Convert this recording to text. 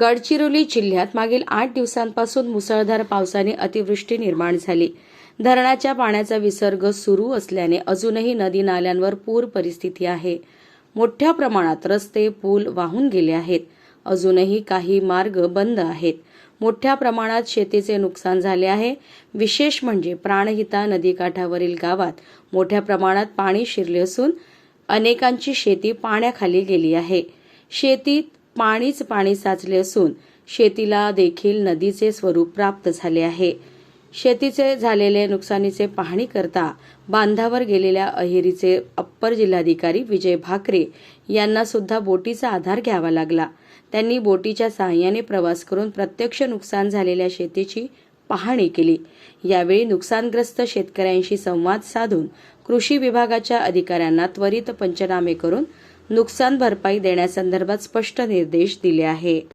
गडचिरोली जिल्ह्यात मागील आठ दिवसांपासून मुसळधार पावसाने अतिवृष्टी निर्माण झाली. धरणाच्या पाण्याचा विसर्ग सुरू असल्याने अजूनही नदी नाल्यांवर पूर परिस्थिती आहे. मोठ्या प्रमाणात रस्ते पूल वाहून गेले आहेत. अजूनही काही मार्ग बंद आहेत. मोठ्या प्रमाणात शेतीचे नुकसान झाले आहे. विशेष म्हणजे प्राणहिता नदीकाठावरील गावात मोठ्या प्रमाणात पाणी शिरले असून अनेकांची शेती पाण्याखाली गेली आहे. शेतीत पाणीच पाणी साचले असून शेतीला देखील नदीचे स्वरूप प्राप्त झाले आहे. शेतीचे झालेले नुकसानीचे पाहणी करता बांधावर गेलेल्या अहेरीचे अप्पर जिल्हाधिकारी विजय भाकरे यांना सुद्धा बोटीचा आधार घ्यावा लागला. त्यांनी बोटीच्या सहाय्याने प्रवास करून प्रत्यक्ष नुकसान झालेल्या शेतीची पाहणी केली. यावेळी नुकसानग्रस्त शेतकऱ्यांशी संवाद साधून कृषी विभागाच्या अधिकाऱ्यांना त्वरित पंचनामे करून नुकसान भरपाई देण्यासंदर्भात स्पष्ट निर्देश दिले आहे